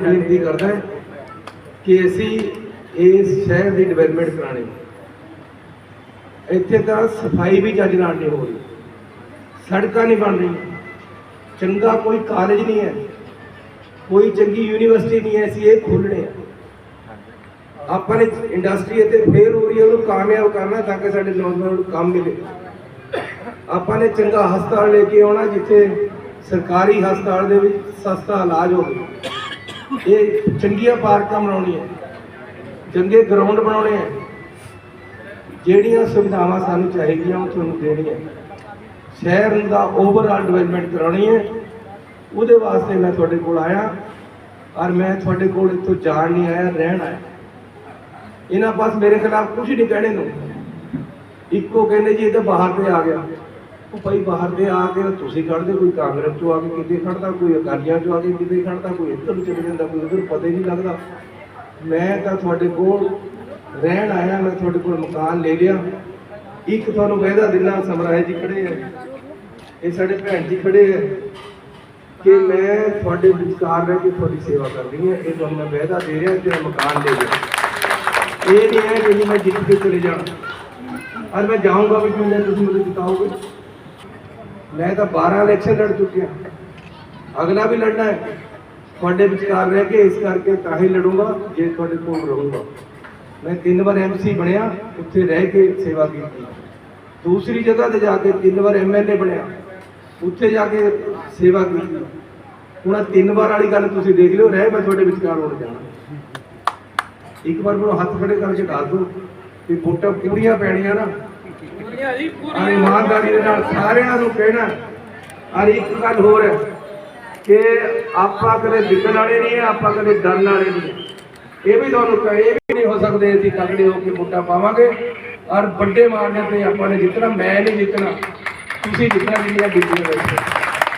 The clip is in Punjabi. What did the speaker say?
ਬੇਨਤੀ ਕਰਦਾ ਕਿ ਅਸੀਂ ਇਸ ਸ਼ਹਿਰ ਦੀ ਡਿਵੈਲਪਮੈਂਟ ਕਰਾਣੀ ਇੱਥੇ ਤਾਂ ਸਫ਼ਾਈ ਵੀ ਚੱਜ ਨਾਲ ਨਹੀਂ ਹੋ ਰਹੀ। ਸੜਕਾਂ ਨਹੀਂ ਬਣ ਰਹੀਆਂ। ਚੰਗਾ ਕੋਈ ਕਾਲਜ ਨਹੀਂ ਹੈ। ਕੋਈ ਚੰਗੀ ਯੂਨੀਵਰਸਿਟੀ ਨਹੀਂ ਹੈ। ਅਸੀਂ ਇਹ ਖੋਲਣੇ ਆ। ਆਪਾਂ ਨੇ ਇੰਡਸਟਰੀ ਇੱਥੇ ਫੇਰ ਹੋ ਰਹੀ ਹੈ। ਉਹਨੂੰ ਕਾਮਯਾਬ ਕਰਨਾ ਤਾਂ ਕਿ ਸਾਡੇ ਨੌਜਵਾਨਾਂ ਨੂੰ ਕੰਮ ਮਿਲੇ। ਆਪਾਂ ਨੇ ਚੰਗਾ ਹਸਪਤਾਲ ਲੈ ਕੇ ਆਉਣਾ ਜਿੱਥੇ ਸਰਕਾਰੀ ਹਸਪਤਾਲ ਦੇ ਵਿੱਚ ਸਸਤਾ ਇਲਾਜ ਹੋਵੇ। ਇਹ ਚੰਗੀਆਂ ਪਾਰਕਾਂ ਬਣਾਉਣੀਆਂ ਚੰਗੇ ਗਰਾਊਂਡ ਬਣਾਉਣੇ ਆ ਜਿਹੜੀਆਂ ਸੁਵਿਧਾਵਾਂ ਸਾਨੂੰ ਚਾਹੀਦੀਆਂ, ਉਹ ਤੁਹਾਨੂੰ ਦੇਣੀਆਂ ਸ਼ਹਿਰ ਦਾ ਓਵਰਆਲ ਡਿਵੈਲਪਮੈਂਟ ਕਰਾਉਣੀ ਹੈ। ਉਹਦੇ ਵਾਸਤੇ ਮੈਂ ਤੁਹਾਡੇ ਕੋਲ ਆਇਆ। ਔਰ ਮੈਂ ਤੁਹਾਡੇ ਕੋਲ ਇੱਥੋਂ ਜਾਣ ਨਹੀਂ ਆਇਆ, ਰਹਿਣ ਆਇਆ। ਇਹਨਾਂ ਬਸ ਮੇਰੇ ਖਿਲਾਫ ਕੁਝ ਨਹੀਂ ਕਹਿਣੇ ਨੂੰ। ਇੱਕੋ ਕਹਿੰਦੇ ਜੀ, ਇਹ ਤਾਂ ਬਾਹਰ ਤੇ ਆ ਗਿਆ। ਉਹ ਭਾਈ ਬਾਹਰ ਦੇ ਆ ਕੇ ਤੁਸੀਂ ਖੜਦੇ ਕੋਈ ਕਾਂਗਰਸ ਚੋਂ ਆ ਕੇ ਕਿਤੇ ਖੜਦਾ ਕੋਈ ਅਕਾਲੀਆਂ ਚੋਂ ਆ ਕੇ ਕਿਤੇ ਖੜਦਾ ਕੋਈ ਇੱਧਰ ਨੂੰ ਚਲੇ ਜਾਂਦਾ, ਕੋਈ ਉੱਧਰ ਪਤਾ ਹੀ ਨਹੀਂ ਲੱਗਦਾ। ਮੈਂ ਤਾਂ ਤੁਹਾਡੇ ਕੋਲ ਰਹਿਣ ਆਇਆ, ਮੈਂ ਤੁਹਾਡੇ ਕੋਲ ਮਕਾਨ ਲੈ ਲਿਆ। ਇੱਕ ਤੁਹਾਨੂੰ ਵਾਅਦਾ ਦਿੰਦਾ, ਸਮਰਾਏ ਜੀ ਖੜੇ ਆ। ਇਹ ਸਾਡੇ ਭੈਣ ਜੀ ਖੜੇ ਆ। ਕਿ ਮੈਂ ਤੁਹਾਡੇ ਵਿਚਕਾਰ ਰਹਿ ਕੇ ਤੁਹਾਡੀ ਸੇਵਾ ਕਰਨੀ ਹੈ, ਇਹ ਤੁਹਾਨੂੰ ਮੈਂ ਵਾਅਦਾ ਦੇ ਰਿਹਾ ਕਿ ਮਕਾਨ ਲੈ ਲਿਆ। ਇਹ ਨਹੀਂ ਹੈ ਕਿ ਜੀ ਮੈਂ ਜਿੱਤ ਕੇ ਚਲੇ ਜਾਣਾ। ਅੱਜ ਮੈਂ ਜਾਊਂਗਾ ਵੀ ਕਿਉਂ ਤੁਸੀਂ ਮੈਨੂੰ ਜਿਤਾਓਗੇ? ਮੈਂ ਤਾਂ 12 ਇਲੈਕਸ਼ਨ ਲੜ ਚੁੱਕਿਆ। ਅਗਲਾ ਵੀ ਲੜਨਾ ਹੈ। ਤੁਹਾਡੇ ਵਿਚਕਾਰ ਰਹਿ ਕੇ ਇਸ ਕਰਕੇ ਤਾਂ ਹੀ ਲੜੂੰਗਾ, ਜੇ ਤੁਹਾਡੇ ਕੋਲ ਰਹੂੰਗਾ। ਮੈਂ ਤਿੰਨ ਵਾਰ ਐਮਸੀ ਬਣਿਆ, ਉੱਥੇ ਰਹਿ ਕੇ ਸੇਵਾ ਕੀਤੀ। ਦੂਸਰੀ ਜਗ੍ਹਾ ਤੇ ਜਾ ਕੇ ਤਿੰਨ ਵਾਰ ਐਮਐਲਏ ਬਣਿਆ। ਉੱਥੇ ਜਾ ਕੇ ਸੇਵਾ ਕੀਤੀ। ਹੁਣ ਤਿੰਨ ਵਾਰ ਵਾਲੀ ਗੱਲ ਤੁਸੀਂ ਦੇਖ ਲਿਓ, ਰਹਿ ਮੈਂ ਤੁਹਾਡੇ ਵਿਚਕਾਰ ਹੋਣ ਜਾਣਾ। ਇੱਕ ਵਾਰ ਮੈਨੂੰ ਹੱਥ ਖੜੇ ਕਰਕੇ ਦੱਸ ਦਿਓ ਕਿ ਵੋਟਾਂ ਪੂਰੀਆਂ ਪੈਣੀਆਂ ਨਾ। ਔਰ ਇਮਾਨਦਾਰੀ ਦੇ ਨਾਲ ਸਾਰਿਆਂ ਨੂੰ ਕਹਿਣਾ। ਔਰ ਇੱਕ ਗੱਲ ਹੋਰ ਹੈ ਕਿ ਆਪਾਂ ਕਦੇ ਵਿਕਣ ਵਾਲੇ ਨਹੀਂ ਆਪਾਂ ਕਦੇ ਡਰਨ ਵਾਲੇ ਨਹੀਂ ਇਹ ਵੀ ਤੁਹਾਨੂੰ ਕਹੇ ਇਹ ਵੀ ਨਹੀਂ ਹੋ ਸਕਦੇ ਅਸੀਂ ਤਗੜੇ ਹੋ ਕੇ ਵੋਟਾਂ ਪਾਵਾਂਗੇ। ਔਰ ਵੱਡੇ ਮਾਰਨੇ ਤੇ ਆਪਾਂ ਨੇ ਜਿੱਤਣਾ, ਮੈਂ ਨਹੀਂ ਜਿੱਤਣਾ। ਤੁਸੀਂ ਜਿੱਤਣਾ ਜਿਹੜੀਆਂ ਬੀਬੀਆਂ ਬੈਠੇ